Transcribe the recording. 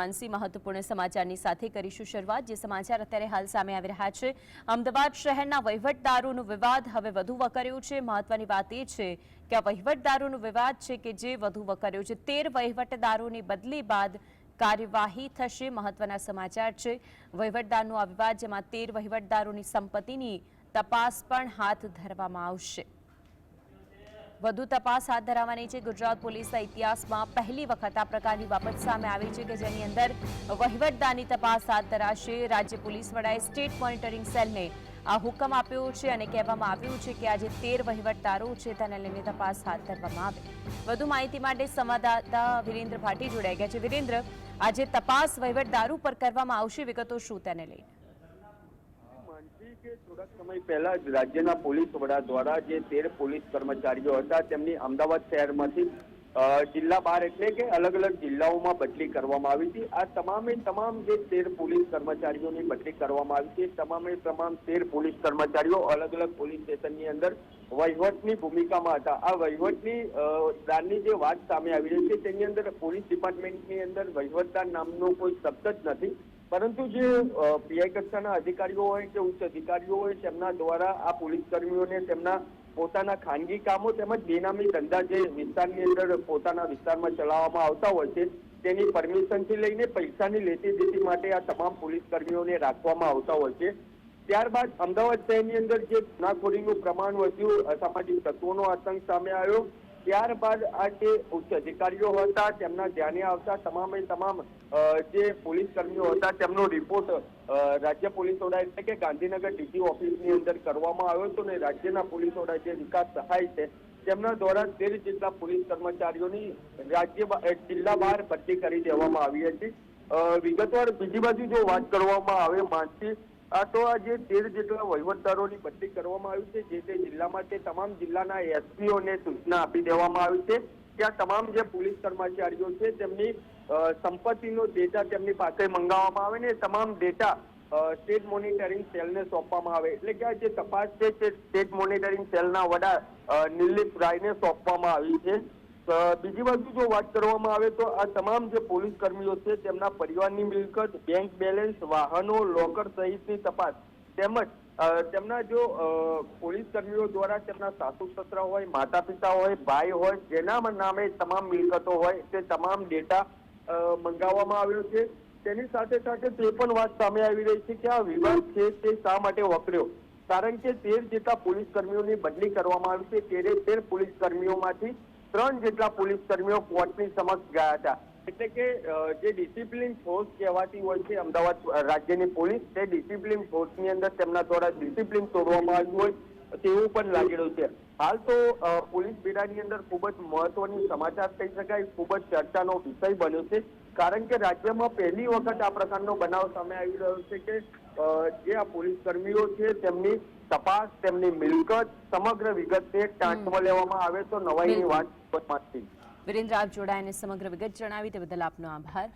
માનસી મહત્વપૂર્ણ સમાચારની સાથે કરીશું શરૂઆત. જે સમાચાર અત્યારે હાલ સામે આવી રહ્યા છે, અમદાવાદ શહેરના વહીવટદારોનો વિવાદ હવે વધુ વકર્યો છે. મહત્વની વાત એ છે કે આ વહીવટદારોનો વિવાદ છે કે જે વધુ વકર્યો છે. તેર વહીવટદારોની બદલી બાદ કાર્યવાહી થશે મહત્વના સમાચાર છે. વહીવટદારનો આ વિવાદ, જેમાં તેર વહીવટદારોની સંપત્તિની તપાસ પણ હાથ ધરવામાં આવશે. વધુ તપાસ હાથ ધરાવવાની છે. ગુજરાત પોલીસના ઇતિહાસમાં પહેલી વખત આ પ્રકારની બાબત સામે આવી છે કે જેની અંદર વહીવટદારની તપાસ હાથ ધરાશે. રાજ્ય પોલીસ વડાએ સ્ટેટ મોનિટરિંગ સેલને આ હુકમ આપ્યો છે અને કહેવામાં આવ્યું છે કે આજે તેર વહીવટદારો છે તેને લઈને તપાસ હાથ ધરવામાં આવે. વધુ માહિતી માટે સંવાદદાતા વિરેન્દ્ર ભાટી જોડાઈ ગયા છે. વિરેન્દ્ર, આજે તપાસ વહીવટદારો પર કરવામાં આવશે વિગતો શું તેને લઈને? કે સમય પહેલા જ રાજ્યના પોલીસ વડા દ્વારા જે તેર પોલીસ કર્મચારીઓ હતા, તેમની અમદાવાદ શહેરમાંથી જિલ્લા બાર એટલે કે અલગ અલગ જિલ્લાઓમાં બદલી કરવામાં આવી હતી. આ તમામે તમામ જે તેર પોલીસ કર્મચારીઓની બદલી કરવામાં આવી છે તમામે તમામ તેર પોલીસ કર્મચારીઓ અલગ અલગ પોલીસ સ્ટેશનની અંદર વહીવટની ભૂમિકામાં હતા. આ વહીવટની દાનની જે વાત સામે આવી રહી છે, તેની અંદર પોલીસ ડિપાર્ટમેન્ટની અંદર વહીવટદાર નામનો કોઈ શબ્દ જ નથી. પરંતુ જે પીઆઈ કક્ષાના અધિકારીઓ હોય કે ઉચ્ચ અધિકારીઓ હોય તેમના દ્વારા આ પોલીસ કર્મીઓને તેમના પોતાના ખાનગી કામો તેમજ બેનામી ધંધા જે વિસ્તારની અંદર પોતાના વિસ્તારમાં ચલાવવામાં આવતા હોય છે, તેની પરમિશનથી લઈને પૈસાની લેતી દેતી માટે આ તમામ પોલીસ કર્મીઓને રાખવામાં આવતા હોય છે. ત્યારબાદ અમદાવાદ શહેરની અંદર જે ગુનાખોરીનું પ્રમાણ વધ્યું, અસામાજિક તત્વોનો આતંક સામે આવ્યો ત્યારબાદ આ જે ઉચ્ચ અધિકારીઓ હતા, તેમના ધ્યાને આવતા તમામે તમામ જે પોલીસ કર્મીઓ હતા, તેમનો રિપોર્ટ રાજ્ય પોલીસ વડા એટલે કે ગાંધીનગર ડીજી ઓફિસની અંદર કરવામાં આવ્યો હતો અને રાજ્યના પોલીસ વડા જે વિકાસ સહાય છે, તેમના દ્વારા તેર જેટલા પોલીસ કર્મચારીઓની રાજ્ય જિલ્લા બહાર ભરતી કરી દેવામાં આવી હતી. વિગતવાર બીજી બાજુ જો વાત કરવામાં આવે માનસી તો જે તેર જેટલા વહીવટદારોની બદલી કરવામાં આવી છે જે તે જિલ્લામાં તે તમામ જિલ્લાના એસપીઓને સૂચના આપી દેવામાં આવી છે. ત્યાં તમામ જે પોલીસ કર્મચારીઓ છે તેમની સંપત્તિનો ડેટા તેમની પાસે મંગાવવામાં આવે ને તમામ ડેટા સ્ટેટ મોનિટરિંગ સેલને સોંપવામાં આવે. એટલે કે આ જે તપાસ છે તે સ્ટેટ મોનિટરિંગ સેલના વડા અ, નિલીપ રાયને સોંપવામાં આવી છે. બીજી બાજુ જો વાત કરવામાં આવે તો આ તમામ જે પોલીસ કર્મીઓ છે, તેમના પરિવારની મિલકત, બેંક બેલેન્સ, વાહનો, લોકર સહિતની તપાસ તેમજ તેમના જો પોલીસ કર્મીઓ દ્વારા તેમના સાસુ સસરા હોય, માતા પિતા હોય, ભાઈ હોય, જેના નામે તમામ મિલકતો હોય, તે તમામ ડેટા મંગાવવામાં આવ્યો છે. તેની સાથે સાથે તે પણ વાત સામે આવી રહી છે કે આ વિવાદ છે તે શા માટે વકર્યો? કારણ કે તેર જેટલા પોલીસ કર્મીઓની બદલી કરવામાં આવી છે. તેરે તેર પોલીસ કર્મીઓમાંથી ત્રણ જેટલા પોલીસ કર્મીઓ કોર્ટની સમક્ષ ગયા હતા. એટલે કે જે ડિસિપ્લિન ફોર્સ કહેવાતી હોય છે અમદાવાદ રાજ્યની પોલીસ તે ડિસિપ્લિન ફોર્સની અંદર તેમના દ્વારા ડિસિપ્લિન તોડવામાં આવ્યું હોય તેવું પણ લાગી રહ્યું છે. હાલ તો પોલીસ બેડાની અંદર ખૂબ જ મહત્વની સમાચાર કહી શકાય ખૂબ જ ચર્ચાનો વિષય બન્યો છે. કારણ કે રાજ્યમાં પહેલી વખત આ પ્રકારનો બનાવ સામે આવી રહ્યો છે કે જે આ પોલીસ કર્મીઓ છે તેમની તપાસ તેમની મિલકત સમગ્ર વિગતને ટાંચમાં લેવામાં આવે તો નવાઈની વાત વિરેન્દ્ર આપ જોડાયને સમગ્ર વિગત જણાવી તે બદલ આપનો આભાર.